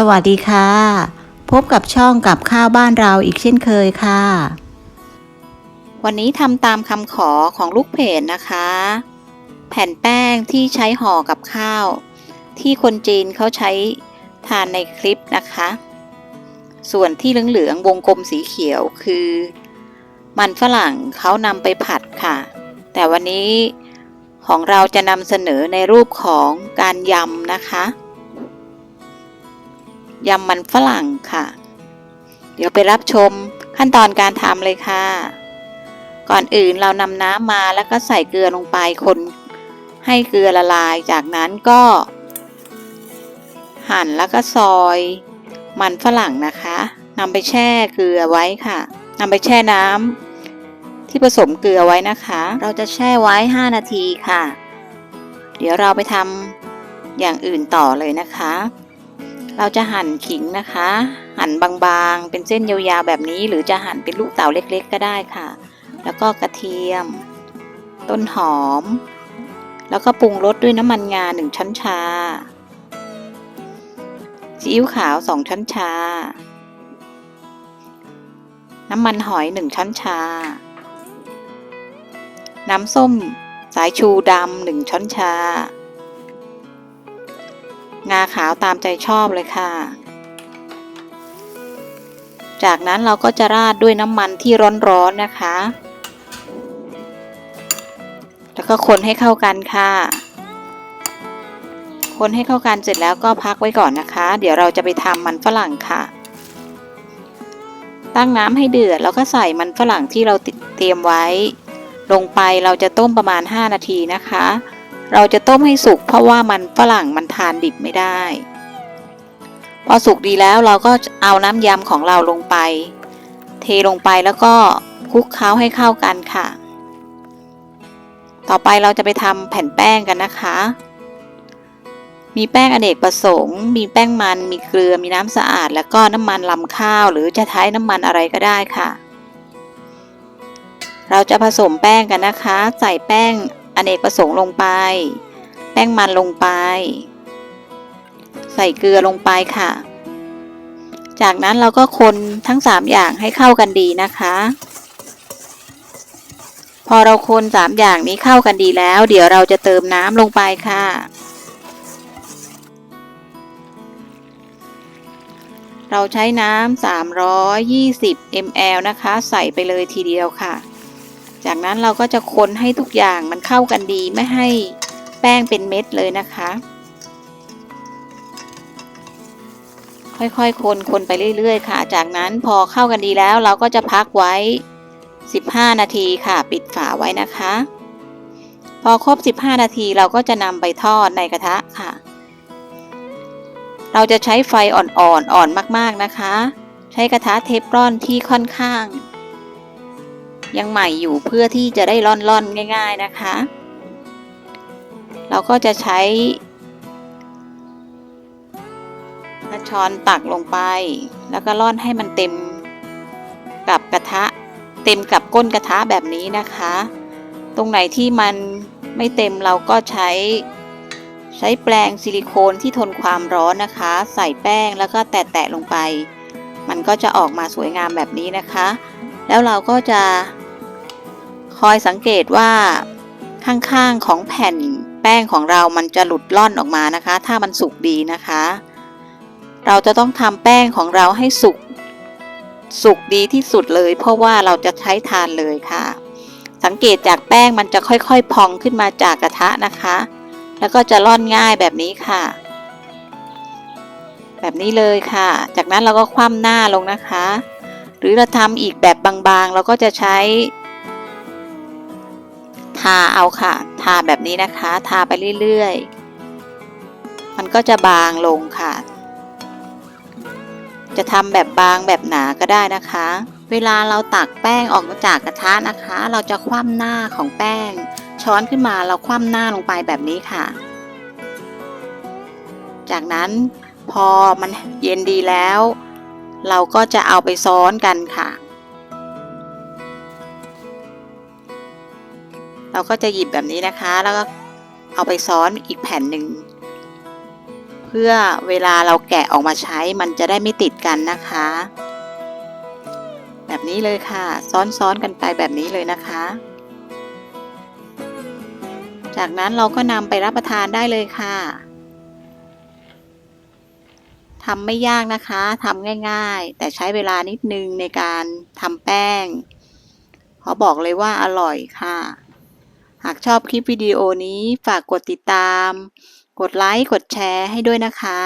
สวัสดีค่ะ พบกับช่องกับข้าวบ้านเราอีกเช่นเคยค่ะ วันนี้ทำตามคำขอของลูกเพจนะคะ แผ่นแป้งที่ใช้ห่อกับข้าว ที่คนจีนเขาใช้ทานในคลิปนะคะ ส่วนที่เหลืองๆวงกลมสีเขียวคือ มันฝรั่งเขานำไปผัดค่ะ แต่วันนี้ของเราจะนำเสนอในรูปของการยำนะคะ ยำมันฝรั่งค่ะ เดี๋ยวไปรับชมขั้นตอนการทำเลยค่ะ ก่อนอื่นเรานำน้ำมาแล้วก็ใส่เกลือลงไปคนให้เกลือละลาย จากนั้นก็ หั่นแล้วก็ซอยมันฝรั่งนะคะนำไปแช่เกลือไว้ค่ะนำไปแช่น้ำที่ผสมเกลือไว้นะคะ เราจะแช่ไว้ 5 นาทีค่ะ เดี๋ยวเราไปทำอย่างอื่นต่อเลยนะคะ เราจะหั่นขิงนะคะ หั่นบางๆ เป็นเส้นยาวๆแบบนี้ หรือจะหั่นเป็นลูกเต๋าเล็กๆ ก็ได้ค่ะ แล้วก็กระเทียม ต้นหอม แล้วก็ปรุงรสด้วยน้ำมันงาหนึ่งช้อนชาซีอิ๊วขาวสองช้อนชา น้ำมันหอยหนึ่งช้อนชา น้ำส้มสายชูดำหนึ่งช้อนชา งาขาวตามใจชอบเลยค่ะ จากนั้นเราก็จะราดด้วยน้ำมันที่ร้อนๆนนะคะ แล้วก็คนให้เข้ากันค่ะ คนให้เข้ากันเสร็จแล้วก็พักไว้ก่อนนะคะ เดี๋ยวเราจะไปทำมันฝรั่งค่ะ ตั้งน้ำให้เดือดแล้วก็ใส่มันฝรั่งที่เราเตรียมไว้ ลงไปเราจะต้มประมาณ 5 นาทีนะคะ เราจะต้มให้สุกเพราะว่ามันฝรั่งมันทานดิบไม่ได้ พอสุกดีแล้วเราก็เอาน้ำยำของเราลงไป เทลงไปแล้วก็คลุกเคล้าให้เข้ากันค่ะ ต่อไปเราจะไปทำแผ่นแป้งกันนะคะ มีแป้งอเนกประสงค์ มีแป้งมัน มีเกลือ มีน้ำสะอาด แล้วก็น้ำมันลำข้าว หรือจะใช้น้ำมันอะไรก็ได้ค่ะเราจะผสมแป้งกันนะคะ ใส่แป้ง อเนกประสงค์ลงไป แป้งมันลงไป ใส่เกลือลงไปค่ะ จากนั้นเราก็คนทั้ง 3 อย่างให้เข้ากันดีนะคะ พอเราคน3อย่างนี้เข้ากันดีแล้ว เดี๋ยวเราจะเติมน้ำลงไปค่ะเราใช้น้ำ 320 ml นะคะ ใส่ไปเลยทีเดียวค่ะ จากนั้นเราก็จะคนให้ทุกอย่างมันเข้ากันดีไม่ให้แป้งเป็นเม็ดเลยนะคะ ค่อยๆ คนคนไปเรื่อย ๆ ค่ะ จากนั้นพอเข้ากันดีแล้วเราก็จะพักไว้ 15 นาทีค่ะ ปิดฝาไว้นะคะ พอครบ 15 นาทีเราก็จะนำไปทอดในกระทะค่ะ เราจะใช้ไฟอ่อนๆ อ่อนมากๆนะคะ ใช้กระทะเทฟลอนที่ค่อนข้าง ยังใหม่อยู่เพื่อที่จะได้ร่อนๆง่าย ๆนะคะ เราก็จะใช้กระชอนตักลงไป แล้วก็ร่อนให้มันเต็มกับกระทะ เต็มกับก้นกระทะแบบนี้นะคะ ตรงไหนที่มันไม่เต็มเราก็ใช้ใช้แปรงซิลิโคนที่ทนความร้อนนะคะ ใส่แป้งแล้วก็แตะๆลงไป มันก็จะออกมาสวยงามแบบนี้นะคะ แล้วเราก็จะคอยสังเกตว่าข้างๆของแผ่นแป้งของเรามันจะหลุดล่อนออกมานะคะ ถ้ามันสุกดีนะคะ เราจะต้องทำแป้งของเราให้สุกสุกดีที่สุดเลย เพราะว่าเราจะใช้ทานเลยค่ะ สังเกตจากแป้งมันจะค่อยๆ พองขึ้นมาจากกระทะนะคะ แล้วก็จะร่อนง่ายแบบนี้ค่ะ แบบนี้เลยค่ะ จากนั้นเราก็คว่ำหน้าลงนะคะ รือเราทำอีกแบบบางๆ เราก็จะใช้ ทาเอาค่ะ ทาแบบนี้นะคะ ทาไปเรื่อยๆ มันก็จะบางลงค่ะ จะทำแบบบางแบบหนาก็ได้นะคะ เวลาเราตักแป้งออกมาจากกระทะนะคะ เราจะคว่ำหน้าของแป้ง ช้อนขึ้นมาเราคว่ำหน้าลงไปแบบนี้ค่ะ จากนั้นพอมันเย็นดีแล้ว เราก็จะเอาไปซ้อนกันค่ะ เราก็จะหยิบแบบนี้นะคะ แล้วก็เอาไปซ้อนอีกแผ่นหนึ่ง เพื่อเวลาเราแกะออกมาใช้มันจะได้ไม่ติดกันนะคะ แบบนี้เลยค่ะ ซ้อนๆกันไปแบบนี้เลยนะคะ จากนั้นเราก็นำไปรับประทานได้เลยค่ะ ทำไม่ยากนะคะทำง่ายๆ แต่ใช้เวลานิดนึงในการทำแป้ง ขอบอกเลยว่าอร่อยค่ะ หากชอบคลิปวิดีโอนี้ฝากกดติดตาม กดไลค์ กดแชร์ให้ด้วยนะคะ